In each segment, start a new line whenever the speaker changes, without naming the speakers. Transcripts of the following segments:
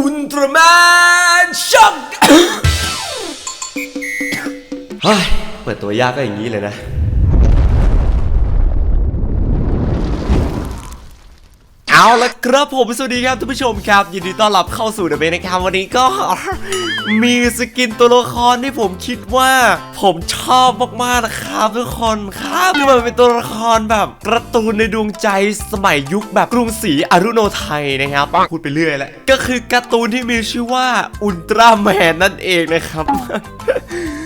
อุลตร้าแมนช็อกเฮ้ยเปิดตัวยากก็อย่างนี้เลยนะ เอาละครับผมสวัสดีครับท่านผู้ชมครับ ยินดีต้อนรับเข้าสู่เดอะเบนะครับวันนี้ก็ มีสกินตัวละครที่ผมคิดว่า ผมชอบมากๆนะครับทุกคนครับคือมันเป็นตัวละครแบบการ์ตูนในดวงใจสมัยยุคแบบกรุงศรีอรุโนไทยนะครับพูดไปเรื่อยแหละก็คือการ์ตูนที่มีชื่อว่าอุลตร้าแมนนั่นเองนะครับ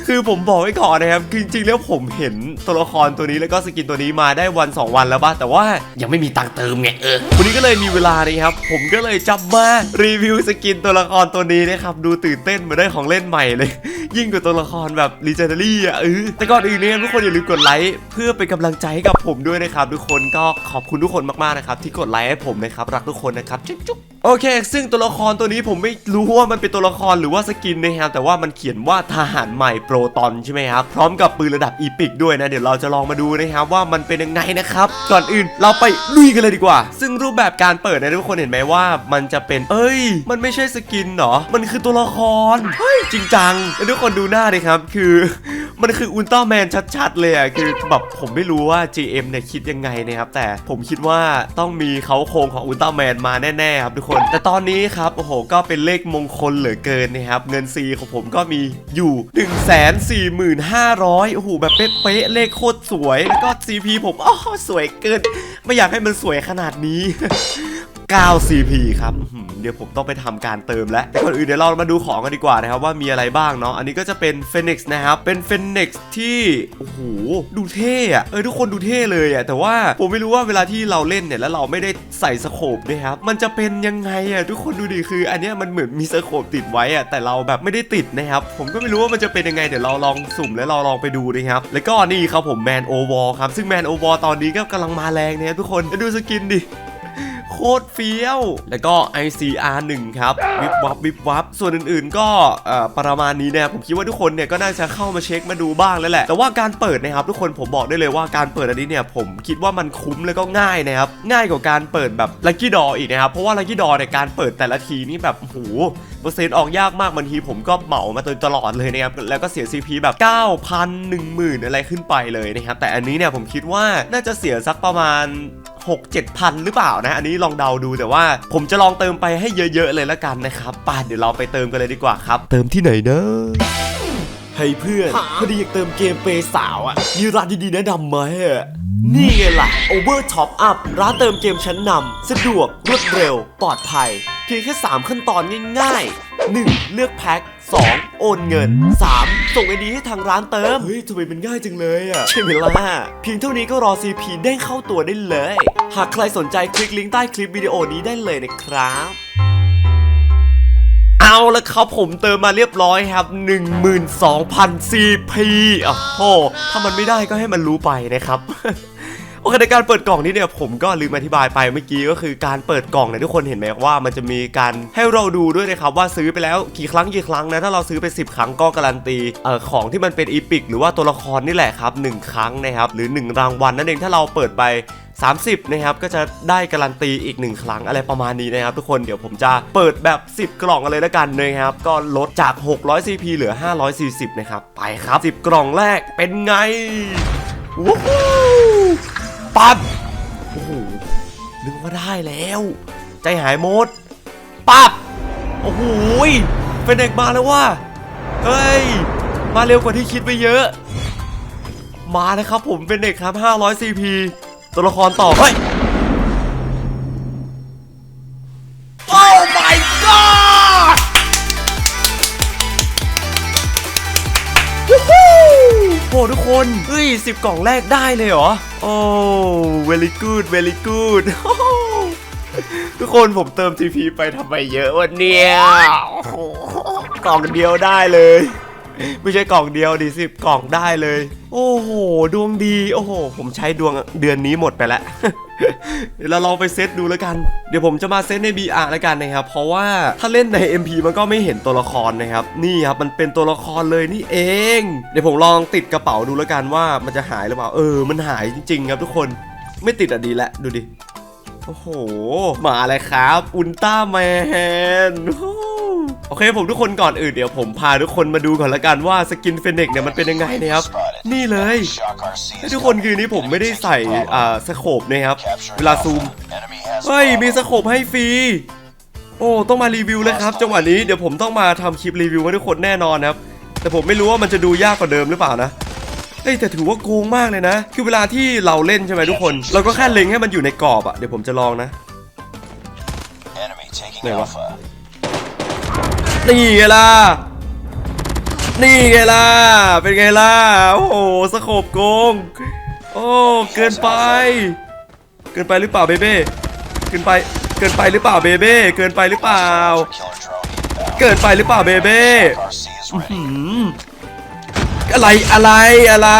คือผมบอกไว้ก่อนนะครับคือจริงๆแล้วผมเห็นตัวละครตัวนี้แล้วก็สกินตัวนี้มาได้วัน 2 วันแล้วบ้างแต่ว่ายังไม่มีตังเติมไงเออวันนี้ก็เลยมีเวลานี่ครับ ผมก็เลยจับมารีวิวสกินตัวละครตัวนี้นะครับ ดูตื่นเต้นเหมาได้ของเล่นใหม่เลย ยิ่งกว่าตัวละครแบบลีเจนดารี่อะเออแต่ก่อนอื่นเนี่ยทุกคนอย่าลืมกดไลค์เพื่อเป็นกำลังใจให้กับผมด้วยนะครับทุกคนก็ขอบคุณทุกคนมากๆนะครับที่กดไลค์ให้ผมนะครับรักทุกคนนะครับจุ๊บจุ๊บโอเค ซึ่งตัวละครตัวนี้ผมไม่รู้ว่ามันเป็นตัวละครหรือว่าสกินนะครับแต่ว่ามันเขียนว่าทหารใหม่โปรตอนใช่ไหมครับพร้อมกับปืนระดับอีพิกด้วยนะเดี๋ยวเราจะลองมาดูนะครับว่ามันเป็นยังไงนะครับก่อนอื่นเราไปลุยกันเลยดีกว่า ซึ่งรูปแบบการเปิดนะทุกคนเห็นไหมว่ามันจะเป็น เอ้ย มันไม่ใช่สกินเหรอมันคือตัวละครเฮ้ยจริงจังแล้วทุกคนดูหน้าดิครับ คือมันคืออุลตร้าแมนชัดๆ เลยอะ คือแบบผมไม่รู้ว่า GM เนี่ยคิดยังไงนะครับ แต่ผมคิดว่าต้องมีเขาโครงของอุลตร้าแมนมาแน่ๆครับทุกคน แต่ตอนนี้ครับ โอ้โห ก็เป็นเลขมงคลเหลือเกินนะครับ เงินซีของผมก็มีอยู่ 1 4 5 0 0โอ้โห แบบเป๊ะๆ เลขโคตรสวย แล้วก็ CP ผมอ๋อสวยเกิน ไม่อยากให้มันสวยขนาดนี้ 9 CP ครับ เดี๋ยวผมต้องไปทำการเติมแล้วแต่ก่อนอื่นเดี๋ยวเรามาดูของกันดีกว่านะครับว่ามีอะไรบ้างเนาะ อันนี้ก็จะเป็นเฟนิกซ์นะครับ เป็นเฟนิกซ์ที่ โอ้โห ดูเท่อะเออทุกคนดูเท่เลยอะแต่ว่าผมไม่รู้ว่าเวลาที่เราเล่นเนี่ยแล้วเราไม่ได้ใส่สโคปนะครับ มันจะเป็นยังไงอะทุกคนดูดิคือ อันนี้มันเหมือนมีสโคปติดไว้อะแต่เราแบบไม่ได้ติดนะครับ ผมก็ไม่รู้ว่ามันจะเป็นยังไงเดี๋ยวเราลองสุ่มแล้วเราลองไปดูนะครับ แล้วก็นี่ครับผมแมนโอวอลครับ ซึ่งแมนโอวอลตอนนี้ก็กำลังมาแรงนะครับทุกคนดูสกินดิ โคตรเฟี้ยว แล้วก็ ICR 1ครับวิบวับวิบวับส่วนอื่นๆ ก็เอ่อประมาณนี้นะครับผมคิดว่าทุกคนเนี่ยก็น่าจะเข้ามาเช็คมาดูบ้างแล้วแหละ แต่ว่าการเปิดนะครับทุกคนผมบอกได้เลยว่าการเปิดอันนี้เนี่ยผมคิดว่ามันคุ้มแล้วก็ง่ายนะครับง่ายกว่าการเปิดแบบลั c กี้ดออีกนะครับเพราะว่าลั c กี้ดอเนี่ยการเปิดแต่ละทีนี่แบบโอ้โหเปอร์เซ็นต์ออกยากมากบางทีผมก็เหมามาตลอดเลยนะครับแล้วก็เสีย CP แบบ 9,000 10,000 อะไรขึ้นไปเลยนะครับแต่อันนี้เนี่ยผมคิดว่าน่าจะเสียสักประมาณ 6 7พันหรือเปล่านะ อันนี้ลองเดาดูแต่ว่า ผมจะลองเติมไปให้เยอะ ๆ เลยละกันนะครับป่ะเดี๋ยวเราไปเติมกันเลยดีกว่าครับ เติมที่ไหนนะเฮ้ยเพื่อนพอดีอยากเติมเกมเปย์สาวอะมีร้านดีๆแนะนำไหมอะนี่ไงล่ะ Over Top Up ร้านเติมเกมชั้นนำสะดวกรวดเร็ว ปลอดภัย เพียงแค่ 3 ขั้นตอนง่ายๆ 1. เลือกแพ็ค 2. โอนเงิน 3. ส่งไอดีให้ทางร้านเติม เฮ้ยทำไมมันง่ายจังเลยอะใช่ไหมล่ะเพียงเท่านี้ก็รอ CP เด้งเข้าตัวได้เลย หากใครสนใจคลิกลิงก์ใต้คลิปวิดีโอนี้ได้เลยนะครับเอาละครับผมเติมมาเรียบร้อยครับ 12,000 CP อะโหถ้ามันไม่ได้ก็ให้มันรู้ไปนะครับ โอเคในการเปิดกล่องนี้เนี่ยผมก็ลืมอธิบายไปเมื่อกี้ก็คือการเปิดกล่องเนี่ยทุกคนเห็นไหมว่ามันจะมีการให้เราดูด้วยนะครับว่าซื้อไปแล้วกี่ครั้งกี่ครั้งนะถ้าเราซื้อไป 10 ครั้งก็การันตีเอ่อของที่มันเป็นอีพิกหรือว่าตัวละครนี่แหละครับ1ครั้งนะครับหรือ 1 รางวัลนั่นเองถ้าเราเปิดไป30 นะครับก็จะได้การันตีอีก 1 ครั้งอะไรประมาณนี้นะครับ ทุกคนเดี๋ยวผมจะเปิดแบบ 10 กล่องเลยละกันนะครับ ก็ลดจาก 600 CP เหลือ 540 นะครับ ไปครับ 10 กล่องแรกเป็นไงวู้ฮู้ ปั๊บโอ้โหนึกว่าได้แล้ว ใจหายหมดปั๊บโอ้โหเป็นเด็กมาแล้วว่าเฮ้ย มาเร็วกว่าที่คิดไปเยอะ มาแล้วครับผมเป็นเด็กครับ500 CP ตัวละครต่อเฮ้ย ทุกคนเฮ้ยสิบกล่องแรกได้เลยเหรอ โอ้ very good very good ทุกคนผมเติม TP ไปทำไมเยอะวันเนี้ยกล่องเดียวได้เลย ไม่ใช่กล่องเดียวดิสิบกล่องได้เลย โอ้โห ดวงดี โอ้โห ผมใช้ดวงเดือนนี้หมดไปแล้ว เดี๋ยวเราลองไปเซตดูแล้วกัน เดี๋ยวผมจะมาเซตใน BR แล้วกันนะครับ เพราะว่าถ้าเล่นใน MP มันก็ไม่เห็นตัวละครนะครับ นี่ครับมันเป็นตัวละครเลยนี่เอง เดี๋ยวผมลองติดกระเป๋าดูแล้วกันว่ามันจะหายหรือเปล่า เออ มันหายจริง ๆ ครับทุกคน ไม่ติดอะดีแล้วดูดิ โอ้โห มาเลยครับ อุลตร้าแมน โอเคผมทุกคนก่อนอื่นเดี๋ยวผมพาทุกคนมาดูก่อนละกันว่าสกินเฟนเน็กเนี่ยมันเป็นยังไงนะครับ นี่เลยให้ทุกคนคือนี้ผมไม่ได้ใส่อ่าสโคปนะครับ เวลาซูมเฮ้ยมีสโคปให้ฟรีโอ้ต้องมารีวิวเลยครับจังหวะนี้เดี๋ยวผมต้องมาทำคลิปรีวิวให้ทุกคนแน่นอนนะครับ แต่ผมไม่รู้ว่ามันจะดูยากกว่าเดิมหรือเปล่านะเฮ้ยแต่ถือว่าโกงมากเลยนะ คือเวลาที่เราเล่นใช่ไหมทุกคน เราก็แค่เล็งให้มันอยู่ในกรอบอะเดี๋ยวผมจะลองนะ
ไหนวะ
นี่ไงล่ะ นี่ไงล่ะ เป็นไงล่ะ โอ้โหสโคปโกง โอ้ เกินไป เกินไปหรือเปล่าเบเบ้ เกินไป เกินไปหรือเปล่าเบเบ้ เกินไปหรือเปล่า เกินไปหรือเปล่าเบเบ้หืมอะไรอะไรอะไร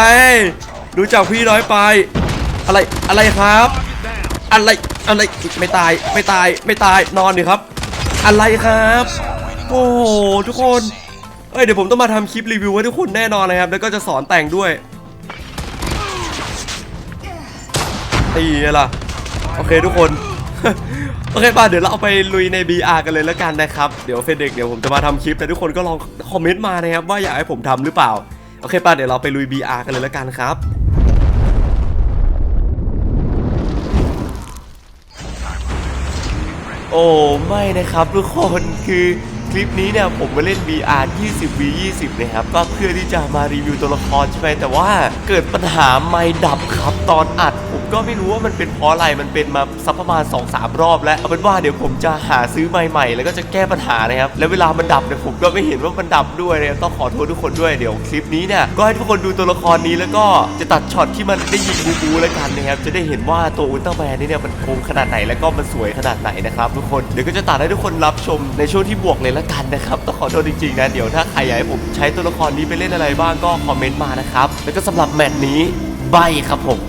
ดูจากพี่น้อยไป อะไรอะไรครับ อะไรอะไรไม่ตายไม่ตายไม่ตายนอนดิครับ อะไรครับ โอ้โหทุกคนเอ้ยเดี๋ยวผมต้องมาทำคลิปรีวิวให้ทุกคนแน่นอนเลยครับ แล้วก็จะสอนแต่งด้วยตีไงล่ะโอเคทุกคน โอเคป่ะเดี๋ยวเราเอาไปลุยใน BR กันเลยแล้วกันนะครับ เดี๋ยวเฟเด็กเดี๋ยวผมจะมาทำคลิปแต่ทุกคนก็ลองคอมเมนต์มานะครับว่าอยากให้ผมทำหรือเปล่า โอเคป่ะเดี๋ยวเราไปลุย BR กันเลยแล้วกันครับโอ้ไม่นะครับทุกคนคือ ลิปนี้เนี่ยผมมาเล่น VR 20 v 20นะครับก็เพื่อที่จะมารีวิวตัวละครใช่ไหมแต่ว่าเกิดปัญหาไม่ดับครับตอนอัดผม ก็ไม่รู้ว่ามันเป็นเพราะอะไรมันเป็นมาสักประมาณ2-3รอบแล้วเอาเป็นว่าเดี๋ยวผมจะหาซื้อใหม่ๆแล้วก็จะแก้ปัญหานะครับแล้วเวลามันดับเนี่ยผมก็ไม่เห็นว่ามันดับด้วยนะครับต้องขอโทษทุกคนด้วยเดี๋ยวคลิปนี้เนี่ยก็ให้ทุกคนดูตัวละครนี้แล้วก็จะตัดช็อตที่มันได้ยิงบูบูแล้วกันนะครับจะได้เห็นว่าตัวอุลตร้าแมนนี่เนี่ยมันโกงขนาดไหนแล้วก็มันสวยขนาดไหนนะครับทุกคนเดี๋ยวก็จะตัดให้ทุกคนรับชมในช่วงที่บวกเลยละกันนะครับต้องขอโทษจริงๆนะเดี๋ยวถ้าใครอยากให้ผมใช้ตัวละครนี้ไปเล่นอะไรบ้างก็คอมเมนต์มานะครับแล้วก็สำหรับแมตช์นี้ใบครับผม